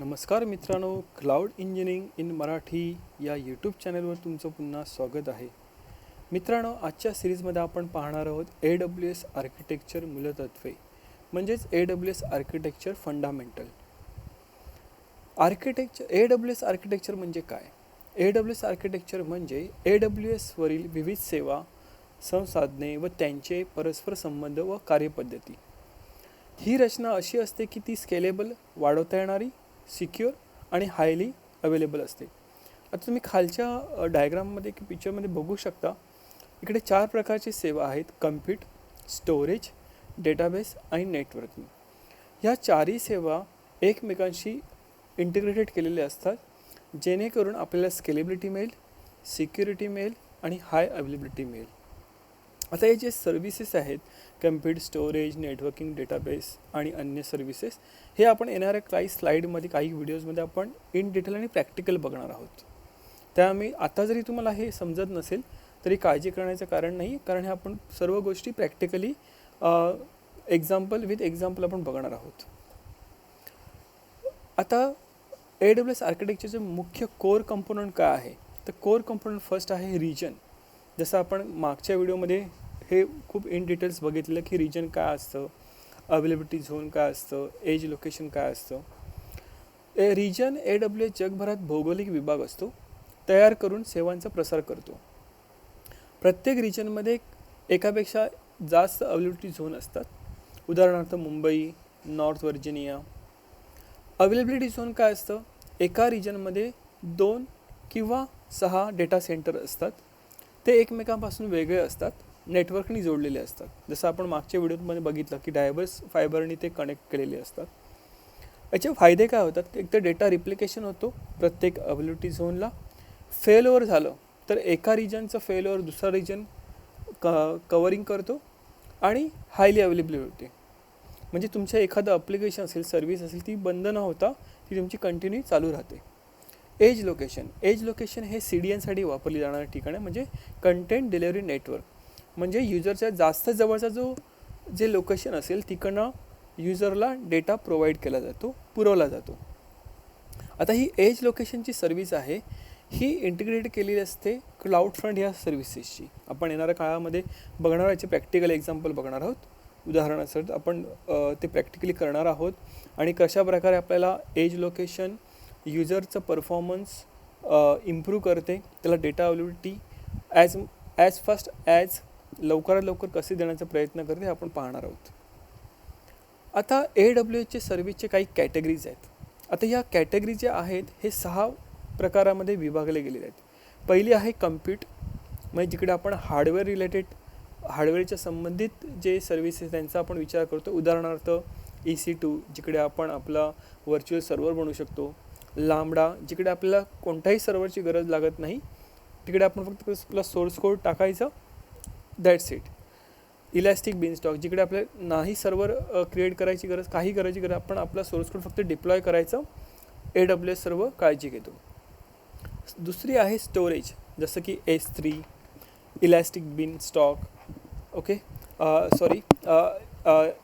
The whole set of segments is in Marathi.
नमस्कार मित्रांनो क्लाउड इंजिनिअरिंग इन मराठी या यूट्यूब चॅनलवर तुमचं पुन्हा स्वागत आहे. मित्रांनो आजच्या सिरीजमध्ये आपण पाहणार आहोत ए डब्ल्यू एस आर्किटेक्चर मूलतत्वे म्हणजेच A W S architecture fundamental architecture A W S architecture म्हणजे काय? ए डब्ल्यू एस आर्किटेक्चर म्हणजे ए डब्ल्यू एसवरील विविध सेवा संसाधने व त्यांचे परस्पर संबंध व कार्यपद्धती. ही रचना अशी असते की ती स्केलेबल वाढवता येणारी सिक्युअर आणि हायली अवेलेबल असते. आता तुम्ही खालच्या डायग्राममध्ये की पिक्चरमध्ये बघू शकता इकडे चार प्रकारची सेवा आहेत कम्प्यूट स्टोरेज डेटाबेस आणि नेटवर्किंग ह्या चारही सेवा एकमेकांशी इंटिग्रेटेड केलेल्या असतात जेणेकरून आपल्याला स्केलेबिलिटी मिळेल सिक्युरिटी मिळेल आणि हाय अवेलेबिलिटी मिळेल. आता हे जे सर्व्हिसेस आहेत कम्प्युट स्टोरेज नेटवर्किंग डेटाबेस आणि अन्य सर्व्हिसेस हे आपण येणाऱ्या काही स्लाईडमध्ये काही व्हिडिओजमध्ये आपण इन डिटेल आणि प्रॅक्टिकल बघणार आहोत. त्यामुळे आता जरी तुम्हाला हे समजत नसेल तरी काळजी करण्याचं कारण नाही. कारण हे आपण सर्व गोष्टी प्रॅक्टिकली एक्झाम्पल विथ एक्झाम्पल आपण बघणार आहोत. आता ए डब्ल्यू एस आर्किटेक्चरचे मुख्य कोर कंपोनंट काय आहे? तर कोर कंपोनंट फर्स्ट आहे रिजन जसं आपण मागच्या व्हिडिओमध्ये हे खूप इन डिटेल्स बघितलं की रिजन काय असतं अवेलेबिलिटी झोन काय असतं एज लोकेशन काय असतं. A region A W H जगभरात भौगोलिक विभाग असतो तयार करून सेवांचा प्रसार करतो. प्रत्येक रिजनमध्ये एकापेक्षा जास्त अवेलेबिलिटी झोन असतात. उदाहरणार्थ Mumbai North Virginia availability zone काय असतं? एका रिजनमध्ये दोन किंवा सहा डेटा सेंटर असतात. ते एकमेकांपासून वेगळे असतात. नेटवर्कनी जोडलेले असतात. जसं आपण मागच्या व्हिडिओमध्ये बघितलं की डायबर्स फायबरनी ते कनेक्ट केलेले असतात. याचे फायदे काय होतात? एक तर डेटा रिप्लिकेशन होतो प्रत्येक अबिलिटी झोनला फेल झालं तर एका रिजनचं फेल ओवर दुसरा रिजन क कवरिंग करतो आणि हायली अवेलेबल होते म्हणजे तुमचं एखादं अप्लिकेशन असेल सर्व्हिस असेल ती बंद न होता ती तुमची कंटिन्यू चालू राहते. एज लोकेशन एज लोकेशन हे सी डी एनसाठी वापरली जाणारं ठिकाण आहे. म्हणजे कंटेंट डिलेवरी नेटवर्क म्हणजे युजरच्या जास्त जवळचा जो जे लोकेशन असेल तिकडनं युजरला डेटा प्रोव्हाइड केला जातो पुरवला जातो. आता ही एज लोकेशनची सर्व्हिस आहे ही इंटिग्रेट केलेली असते क्लाउड फ्रंट ह्या सर्व्हिसेसची. आपण येणाऱ्या काळामध्ये बघणार याचे प्रॅक्टिकल एक्झाम्पल बघणार आहोत. उदाहरणार्थ आपण ते प्रॅक्टिकली करणार आहोत. आणि कशा प्रकारे आपल्याला एज लोकेशन युजरचं परफॉर्मन्स इम्प्रूव्ह करते त्याला data availability as as fast as लवकरात लवकर कसे देण्याचा प्रयत्न करते हे आपण पाहणार आहोत. आता ए डब्ल्यू एचचे सर्व्हिसचे काही कॅटेगरीज आहेत. आता या कॅटेगरी ज्या आहेत हे सहा प्रकारामध्ये विभागले गेलेले आहेत. पहिली आहे कम्प्यूट म्हणजे जिकडे आपण हार्डवेअर रिलेटेड हार्डवेअरच्या संबंधित जे सर्व्हिसेस त्यांचा आपण विचार करतो. उदाहरणार्थ ई सी टू जिकडे आपण आपला व्हर्च्युअल सर्व्हर बनवू शकतो. लांबडा जिकडे आपल्याला कोणत्याही सर्व्हरची गरज लागत नाही तिकडे आपण फक्त आपला सोर्स कोड टाकायचं. That's it. इलॅस्टिक बिनस्टॉक जिकडे आपल्याला नाही सर्व्हर क्रिएट करायची गरज काही करायची गरज आपण आपला सोर्स कोड फक्त डिप्लॉय करायचं ए डब्ल्यू एस सर्व काळजी घेतो. दुसरी आहे स्टोरेज जसं की S three elastic beanstalk okay sorry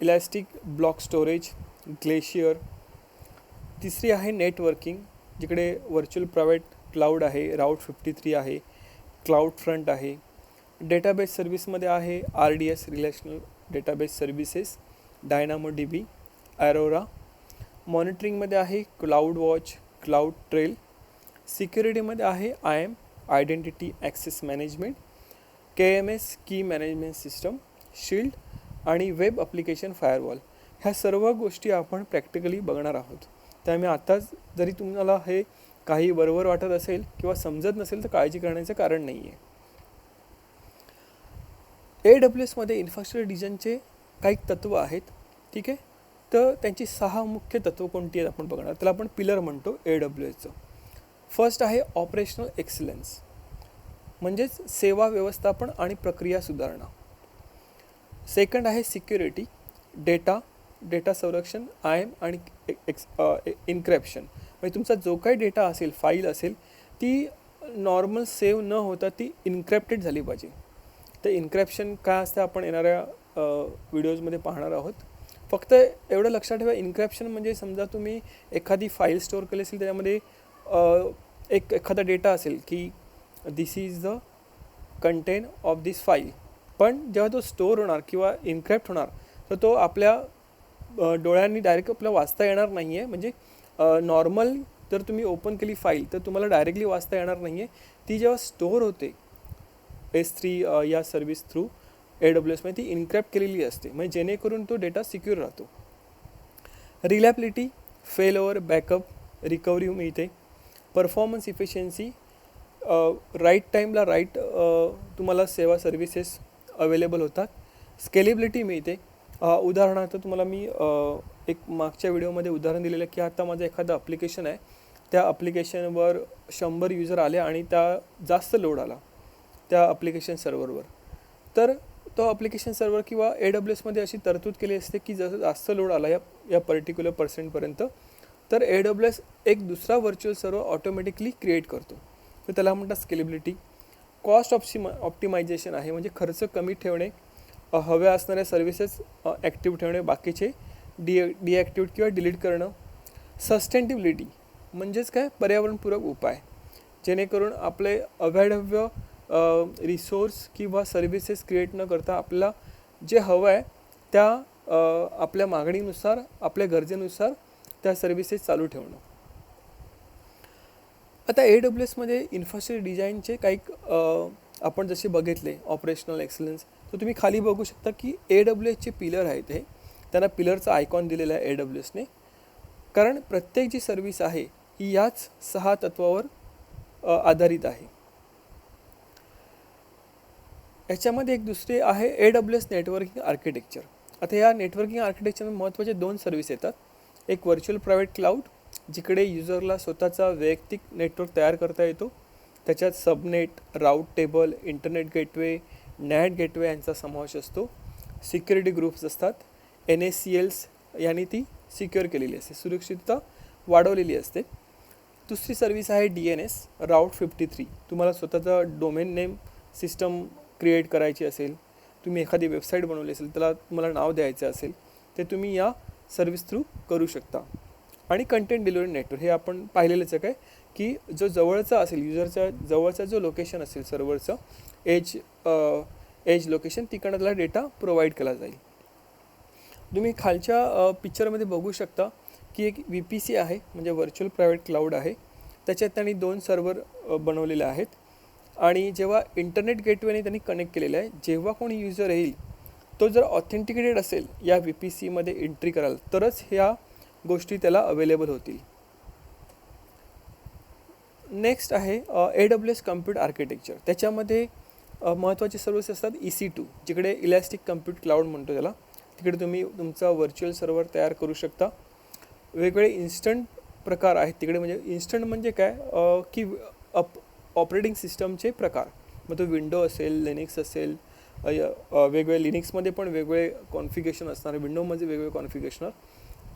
elastic block storage glacier. तिसरी आहे नेटवर्किंग जिकडे व्हर्च्युअल प्रायव्हेट क्लाउड आहे राऊट फिफ्टी थ्री आहे क्लाउड फ्रंट आहे डेटाबेस सर्व्हिसमध्ये आहे R D S relational database services Dynamo D B Aurora मॉनिटरिंगमध्ये आहे क्लाउड वॉच क्लाउड ट्रेल सिक्युरिटीमध्ये आहे I M identity access management K M S key management system shield आणि वेब ॲप्लिकेशन फायरवॉल ह्या सर्व गोष्टी आपण प्रॅक्टिकली बघणार आहोत. त्यामुळे आत्ताच जरी तुम्हाला हे काही बरोबर वाटत असेल किंवा समजत नसेल तर काळजी करण्याचं कारण नाही आहे ए डब्ल्यू एसमध्ये इन्फ्रास्ट्रक्चर डिझाईनचे काही तत्त्व आहेत ठीक आहे? तर त्यांची सहा मुख्य तत्त्व कोणती आहेत आपण बघणार? त्याला आपण पिलर म्हणतो ए डब्ल्यू एसचं फर्स्ट आहे ऑपरेशनल एक्सलन्स म्हणजेच सेवा व्यवस्थापन आणि प्रक्रिया सुधारणा. सेकंड आहे सिक्युरिटी डेटा डेटा संरक्षण आय एम आणि एक्स इन्क्रॅप्शन uh, म्हणजे तुमचा जो काही डेटा असेल फाईल असेल ती नॉर्मल सेव्ह न होता ती इन्क्रॅप्टेड झाली पाहिजे. तर इन्क्रॅप्शन काय असतं आपण येणाऱ्या व्हिडिओजमध्ये पाहणार आहोत. फक्त एवढं लक्षात ठेवा इन्क्रॅप्शन म्हणजे समजा तुम्ही एखादी फाईल स्टोअर केली असेल त्याच्यामध्ये एक एखादा डेटा असेल की this is the content of this file पण जेव्हा तो स्टोअर होणार किंवा इन्क्रॅप्ट होणार तर तो आपल्या डोळ्यांनी डायरेक्ट आपल्याला वाचता येणार नाही आहे म्हणजे नॉर्मल जर तुम्ही ओपन केली फाईल तर तुम्हाला डायरेक्टली वाचता येणार नाही आहे ती जेव्हा स्टोअर होते एस थ्री या सर्व्हिस थ्रू ए डब्ल्यू एसमध्ये ती इन्क्रॅप्ट केलेली असते. म्हणजे जेणेकरून तो डेटा सिक्युअर राहतो. Reliability fail over backup recovery मिळते परफॉर्मन्स इफिशियन्सी राईट टाईमला राईट तुम्हाला सेवा सर्व्हिसेस अवेलेबल होतात. स्केलेबिलिटी मिळते. उदाहरणार्थ तुम्हाला मी एक मागच्या व्हिडिओमध्ये उदाहरण दिलेलं की आता माझं एखादं अप्लिकेशन आहे. त्या अप्लिकेशनवर शंभर युजर आले आणि त्या जास्त लोड आला. त्या अप्लिकेशन सर्व्हरवर तर तो अप्लिकेशन सर्व्हर किंवा ए डब्ल्यू एसमध्ये अशी तरतूद केली असते की जसं जास्त लोड आला या या पर्टिक्युलर पर्सेंटपर्यंत तर ए डब्ल्यू एस एक दुसरा व्हर्च्युअल सर्व्हर ऑटोमॅटिकली क्रिएट करतो. तर त्याला म्हणतात स्केलेबिलिटी कॉस्ट ऑप्शिमा ऑप्टिमायझेशन आहे म्हणजे खर्च कमी ठेवणे हव्या असणाऱ्या सर्व्हिसेस ॲक्टिव्ह ठेवणे बाकीचे डी डिॲक्टिवेट किंवा डिलीट करणं. सस्टेनेबिलिटी म्हणजेच काय? पर्यावरणपूरक उपाय. जेणेकरून आपले अवैधव्य रिसोर्स किंवा सर्व्हिसेस क्रिएट न करता आपला जे हवं आहे त्या आपल्या मागणीनुसार आपल्या गरजेनुसार त्या सर्व्हिसेस चालू ठेवणं. आता ए डब्ल्यू एसमध्ये इन्फ्रास्ट्रक्चर डिझाईनचे काही आपण जसे बघितले ऑपरेशनल एक्सलन्स तर तुम्ही खाली बघू शकता की ए डब्ल्यू एसचे पिलर आहेत हे. त्यांना पिलरचं आयकॉन दिलेला आहे ए डब्ल्यू एसने कारण प्रत्येक जी सर्व्हिस आहे ही याच सहा तत्वावर आधारित आहे. याच्यामध्ये एक दुसरे आहे A W S networking architecture आता या नेटवर्किंग आर्किटेक्चरमध्ये महत्त्वाचे दोन सर्व्हिस येतात. एक व्हर्च्युअल प्रायव्हेट क्लाउड जिकडे युजरला स्वतःचा वैयक्तिक नेटवर्क तयार करता येतो. त्याच्यात subnet route table internet gateway NAT gateway यांचा समावेश असतो. सिक्युरिटी ग्रुप्स असतात. एन एस सी एल्स यांनी ती सिक्युअर केलेली असते. सुरक्षितता वाढवलेली असते. दुसरी सर्व्हिस आहे D N S route fifty three तुम्हाला स्वतःचा डोमेन नेम सिस्टम क्रिएट करायची असेल तुम्ही एखादी वेबसाईट बनवली असेल त्याला तुम्हाला नाव द्यायचं असेल ते तुम्ही या सर्व्हिस थ्रू करू शकता. आणि कंटेंट डिलिव्हरी नेटवर्क हे आपण पाहिलेलंच आहे काय? की जो जवळचा असेल युजरचा जवळचा जो लोकेशन असेल सर्व्हरचं एज एज लोकेशन तिकडनं त्याला डेटा प्रोव्हाइड केला जाईल. तुम्ही खालच्या पिक्चरमध्ये बघू शकता की एक व्ही पी सी आहे म्हणजे व्हर्च्युअल प्रायव्हेट क्लाउड आहे. त्याच्यात त्यांनी दोन सर्व्हर बनवलेले आहेत. आणि जेव्हा इंटरनेट गेटवेने त्यांनी कनेक्ट केलेलं आहे जेव्हा कोणी युजर येईल तो जर ऑथेंटिकेटेड असेल या व्ही पी सीमध्ये एंट्री कराल तरच ह्या गोष्टी त्याला अवेलेबल होतील. नेक्स्ट आहे A W S compute architecture त्याच्यामध्ये महत्त्वाचे सर्व्हिस असतात ई सी टू जिकडे इलॅस्टिक कम्प्यूट क्लाउड म्हणतो त्याला. तिकडे तुम्ही तुमचा व्हर्च्युअल सर्व्हर तयार करू शकता. वेगवेगळे इन्स्टंट प्रकार आहेत. तिकडे म्हणजे इन्स्टंट म्हणजे काय? की अप ऑपरेटिंग सिस्टमचे प्रकार. मग तो विंडो असेल लिनिक्स असेल वेगवेगळ्या य- लिनिक्समध्ये पण वेगवेगळे कॉन्फिगेशन असणार विंडोमध्ये वेगवेगळे कॉन्फिगेशनर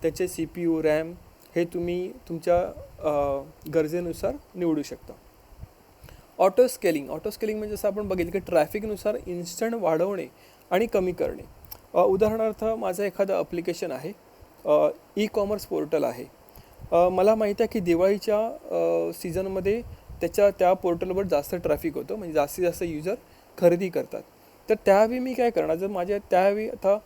त्याचे सी पी यू रॅम हे तुम्ही तुमच्या गरजेनुसार निवडू शकता. ऑटो स्केलिंग ऑटो स्केलिंग म्हणजे जसं आपण बघितलं की ट्रॅफिकनुसार इन्स्टंट वाढवणे आणि कमी करणे. उदाहरणार्थ माझं एखादं अप्लिकेशन आहे ई कॉमर्स पोर्टल आहे. मला माहीत आहे की दिवाळीच्या सीझनमध्ये त्याच्या त्या पोर्टलवर जास्त ट्रॅफिक होतं म्हणजे जास्तीत जास्त युजर खरेदी करतात. तर त्यावेळी मी काय करणार जर माझ्या त्यावेळी आता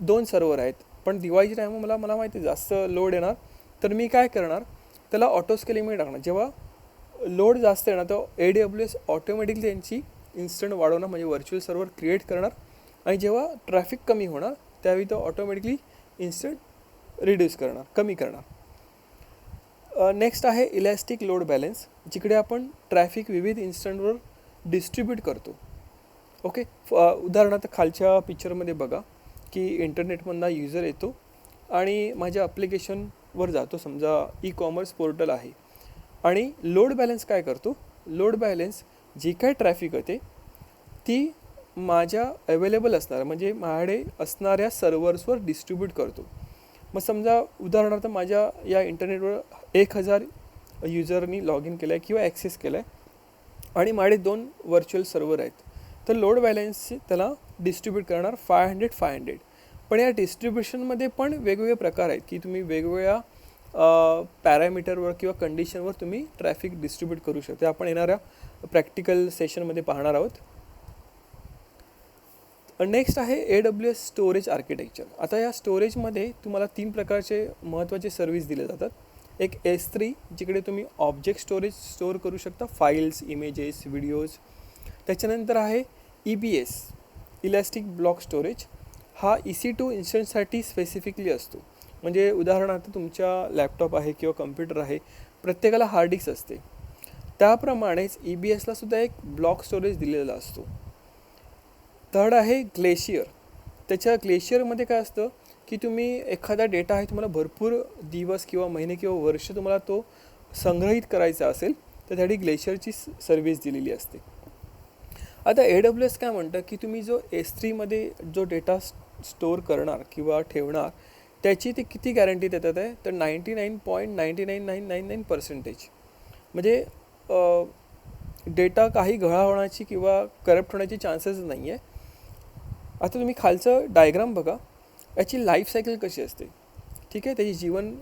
दोन सर्व्हर आहेत पण दिवाळीच्या टायमा मला मला माहिती आहे जास्त लोड येणार. तर मी काय करणार त्याला ऑटो स्केलिंगमध्ये टाकणार. जेव्हा लोड जास्त येणार तर ए डब्ल्यू एस ऑटोमॅटिकली त्यांची इन्स्टंट वाढवणार म्हणजे व्हर्च्युअल सर्व्हर क्रिएट करणार. आणि जेव्हा ट्रॅफिक कमी होणार त्यावेळी तो ऑटोमॅटिकली इन्स्टंट रिड्यूस करणार कमी करणार. नेक्स्ट आहे इलॅस्टिक लोड बॅलेन्स जिकडे आपण ट्रॅफिक विविध इन्स्टंटवर डिस्ट्रीब्यूट करतो. ओके उदाहरणार्थ खालच्या पिक्चरमध्ये बघा की इंटरनेटमधला युजर येतो आणि माझ्या ॲप्लिकेशनवर जातो. समजा ई कॉमर्स पोर्टल आहे. आणि लोड बॅलन्स काय करतो? लोड बॅलन्स जी काय ट्रॅफिक होते ती माझ्या अवेलेबल असणार म्हणजे माझ्याकडे असणाऱ्या सर्व्हर्सवर डिस्ट्रीब्यूट करतो. मग समजा उदाहरणार्थ माझ्या या इंटरनेटवर एक हजार युजरनी लॉग इन केलं आहे किंवा ॲक्सेस केलं आहे आणि माझे दोन व्हर्च्युअल सर्व्हर आहेत. तर लोड बॅलन्स त्याला डिस्ट्रीब्यूट करणार फाय हंड्रेड फाय हंड्रेड पण या डिस्ट्रीब्युशनमध्ये पण वेगवेगळे प्रकार आहेत की तुम्ही वेगवेगळ्या पॅरामीटरवर किंवा कंडिशनवर तुम्ही ट्रॅफिक डिस्ट्रीब्यूट करू शकता. आपण येणाऱ्या प्रॅक्टिकल सेशनमध्ये पाहणार आहोत. नेक्स्ट आहे A W S storage architecture आता या स्टोरेजमध्ये तुम्हाला तीन प्रकारचे महत्त्वाचे सर्व्हिस दिले जातात. एक एस थ्री जिकडे तुम्ही ऑब्जेक्ट स्टोरेज स्टोअर करू शकता फाईल्स इमेजेस व्हिडिओज त्याच्यानंतर आहे E B S elastic block storage हा ई सी टू इन्स्टंटसाठी स्पेसिफिकली असतो. म्हणजे उदाहरणार्थ तुमच्या लॅपटॉप आहे किंवा कम्प्युटर आहे प्रत्येकाला हार्ड डिस्क असते. त्याप्रमाणेच ई बी एसला सुद्धा एक ब्लॉक स्टोरेज दिलेला असतो. थर्ड आहे ग्लेशियर त्याच्या ग्लेशियरमध्ये काय असतं? की तुम्ही एखादा डेटा आहे तुम्हाला भरपूर दिवस किंवा महिने किंवा वर्ष तुम्हाला तो संग्रहित करायचा असेल तर त्यासाठी ग्लेशियरची सर्व्हिस दिलेली असते. आता ए डब्ल्यू एस काय म्हणतं की तुम्ही जो एस थ्रीमध्ये जो डेटा स्टोअर करणार किंवा ठेवणार त्याची ते किती गॅरंटी देतात आहे? तर ninety nine point ninety nine nine nine nine percentage म्हणजे डेटा काही गळा होण्याची किंवा करप्ट होण्याची चान्सेस नाही आहे आता तुम्ही खालचं डायग्राम बघा. याची लाईफ सायकल कशी असते? ठीक आहे? त्याची जीवन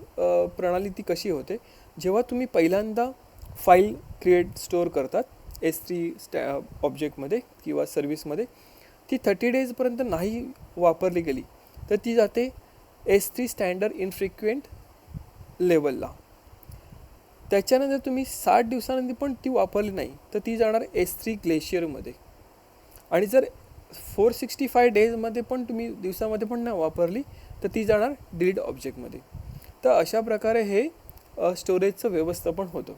प्रणाली ती कशी होते? जेव्हा तुम्ही पहिल्यांदा फाईल क्रिएट स्टोअर करतात एस थ्री स्टॅ ऑब्जेक्टमध्ये किंवा सर्व्हिसमध्ये ती थर्टी डेजपर्यंत नाही वापरली गेली तर ती जाते एस थ्री स्टँडर्ड इनफ्रिक्वेंट लेवलला त्याच्यानंतर तुम्ही साठ दिवसानंतर पण ती वापरली नाही तर ती जाणार एस थ्री ग्लेशियरमध्ये आणि जर फोर सिक्स्टी फाय डेजमध्ये पण तुम्ही दिवसामध्ये पण नाही वापरली तर ती जाणार डिलीट ऑब्जेक्टमध्ये. तर अशा प्रकारे हे स्टोरेजचं व्यवस्थापन होतं.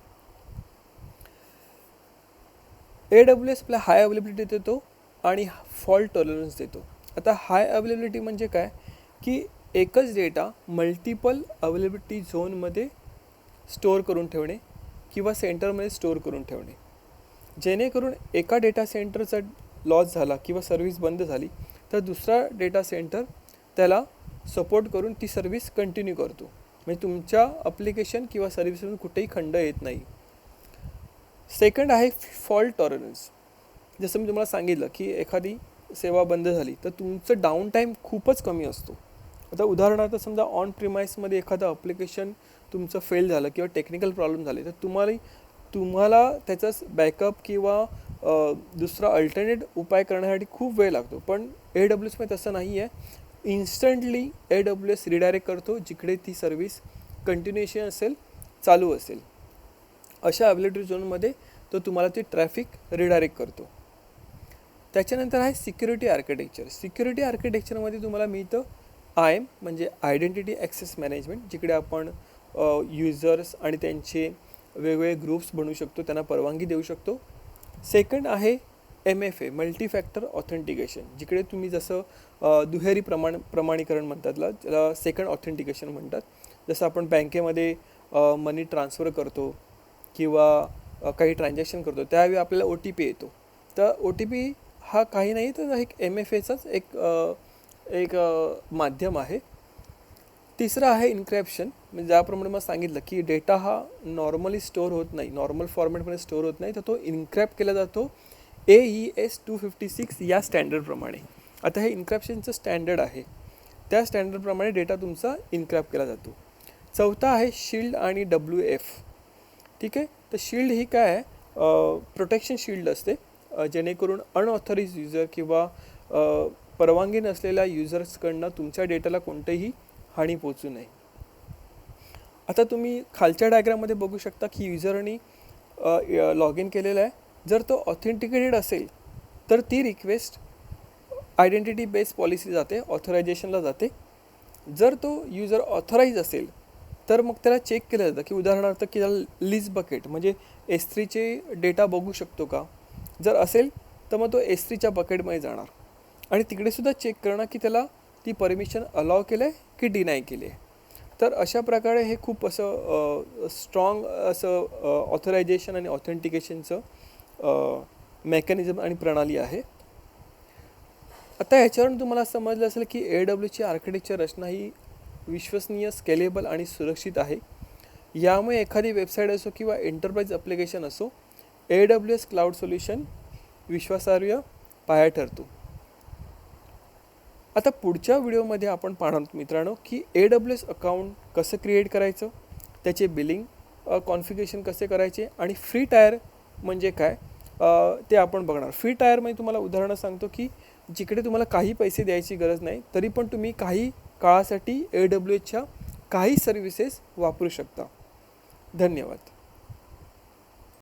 ए डब्ल्यू एस आपल्या हाय अवेलेबिलिटी देतो आणि फॉल्ट टॉलरन्स देतो. आता हाय अवेलेबिलिटी म्हणजे काय? की एकच डेटा मल्टिपल अवेलेबिलिटी झोनमध्ये स्टोअर करून ठेवणे किंवा सेंटरमध्ये स्टोअर करून ठेवणे. जेणेकरून एका डेटा सेंटरचा लॉस झाला किंवा सर्व्हिस बंद झाली तर दुसरा डेटा सेंटर त्याला सपोर्ट करून ती सर्व्हिस कंटिन्यू करतो. म्हणजे तुमच्या अप्लिकेशन किंवा सर्व्हिसमधून कुठेही खंड येत नाही. सेकंड आहे फॉल्ट टॉलरन्स जसं मी तुम्हाला सांगितलं की एखादी सेवा बंद झाली तर तुमचं डाऊन टाईम खूपच कमी असतो. आता उदाहरणार्थ समजा ऑन प्रिमाइसमध्ये एखादं अप्लिकेशन तुमचं फेल झालं किंवा टेक्निकल प्रॉब्लेम झाले तर तुम्हाला तुम्हाला त्याचाच बॅकअप किंवा दुसरा अल्टरनेट उपाय करण्यासाठी खूप वेळ लागतो. पण ए डब्ल्यू एसमध्ये तसं नाही आहे. Instantly A W S redirect करतो जिकडे ती सर्व्हिस कंटिन्युएशन असेल चालू असेल. अशा अवेलेबिलिटी झोनमध्ये तो तुम्हाला ती ट्रॅफिक रिडायरेक्ट करतो. त्याच्यानंतर आहे सिक्युरिटी आर्किटेक्चर सिक्युरिटी आर्किटेक्चरमध्ये तुम्हाला मिळतं आय एम म्हणजे आयडेंटिटी ॲक्सेस मॅनेजमेंट जिकडे आपण युजर्स आणि त्यांचे वेगवेगळे ग्रुप्स बनवू शकतो त्यांना परवानगी देऊ शकतो. सेकंड आहे M F A multifactor authentication जिकडे तुम्ही जसं दुहेरी प्रमाण प्रमाणीकरण म्हणतात ज्याला सेकंड ऑथेंटिकेशन म्हणतात. जसं आपण बँकेमध्ये मनी ट्रान्सफर करतो किंवा काही ट्रान्झॅक्शन करतो त्यावेळी आपल्याला ओ टी पी येतो. तर ओ टी पी हा काही नाही तर एक एम एफ एचाच एक एक माध्यम आहे. तिसरं आहे इन्क्रॅप्शन म्हणजे ज्याप्रमाणे मला सांगितलं की डेटा हा नॉर्मली स्टोअर होत नाही नॉर्मल फॉर्मॅटमध्ये स्टोअर होत नाही तर तो इन्क्रॅप केला जातो A E S two fifty six या स्टँडर्डप्रमाणे आता हे इन्क्रॅप्शनचं स्टँडर्ड आहे. त्या स्टँडर्डप्रमाणे डेटा तुमचा इन्क्रॅप केला जातो. चौथा आहे शिल्ड आणि डब्ल्यू एफ ठीक आहे? तर शिल्ड ही काय आहे? प्रोटेक्शन शिल्ड असते. जेणेकरून अनऑथराईज युजर किंवा परवानगी नसलेल्या युजर्सकडनं तुमच्या डेटाला कोणतेही हानी पोचू नये. आता तुम्ही खालच्या डायग्राममध्ये बघू शकता की युजरनी लॉग इन केलेलं आहे. जर तो ऑथेंटिकेटेड असेल तर ती रिक्वेस्ट आयडेंटिटी बेस्ड पॉलिसी जाते ऑथरायझेशनला जाते. जर तो युजर ऑथराईज असेल तर मग त्याला चेक केलं जातं की उदाहरणार्थ की त्याला लिस्ट बकेट म्हणजे एस थ्रीचे डेटा बघू शकतो का? जर असेल तर मग तो एस थ्रीच्या बकेटमध्ये जाणार. आणि तिकडेसुद्धा चेक करणं की त्याला ती परमिशन अलाव केलं आहे की डिनाय केली आहे? तर अशा प्रकारे हे खूप असं स्ट्रॉंग असं ऑथरायझेशन आणि ऑथेंटिकेशनचं मेकॅनिझम आणि प्रणाली आहे. आता ह्याच्यावरून तुम्हाला समजलं असेल की ए डब्ल्यूची आर्किटेक्चर रचना ही विश्वसनीय स्केलेबल आणि सुरक्षित आहे. यामुळे एखादी वेबसाईट असो किंवा एंटरप्राईज अप्लिकेशन असो A W S cloud solution विश्वासार्ह पाया ठरतो. आता पुढच्या व्हिडिओमध्ये आपण पाहणार आहोत मित्रांनो की ए डब्ल्यू एस अकाउंट कसं क्रिएट करायचं त्याचे बिलिंग कॉन्फिगरेशन कसे करायचे आणि फ्री टायर म्हणजे काय ते आपण बघणार. फ्री टायरमध्ये तुम्हाला उदाहरणं सांगतो की जिकडे तुम्हाला काही पैसे द्यायची गरज नाही तरी पण तुम्ही काही काळासाठी ए डब्ल्यू एचच्या काही सर्व्हिसेस वापरू शकता. धन्यवाद.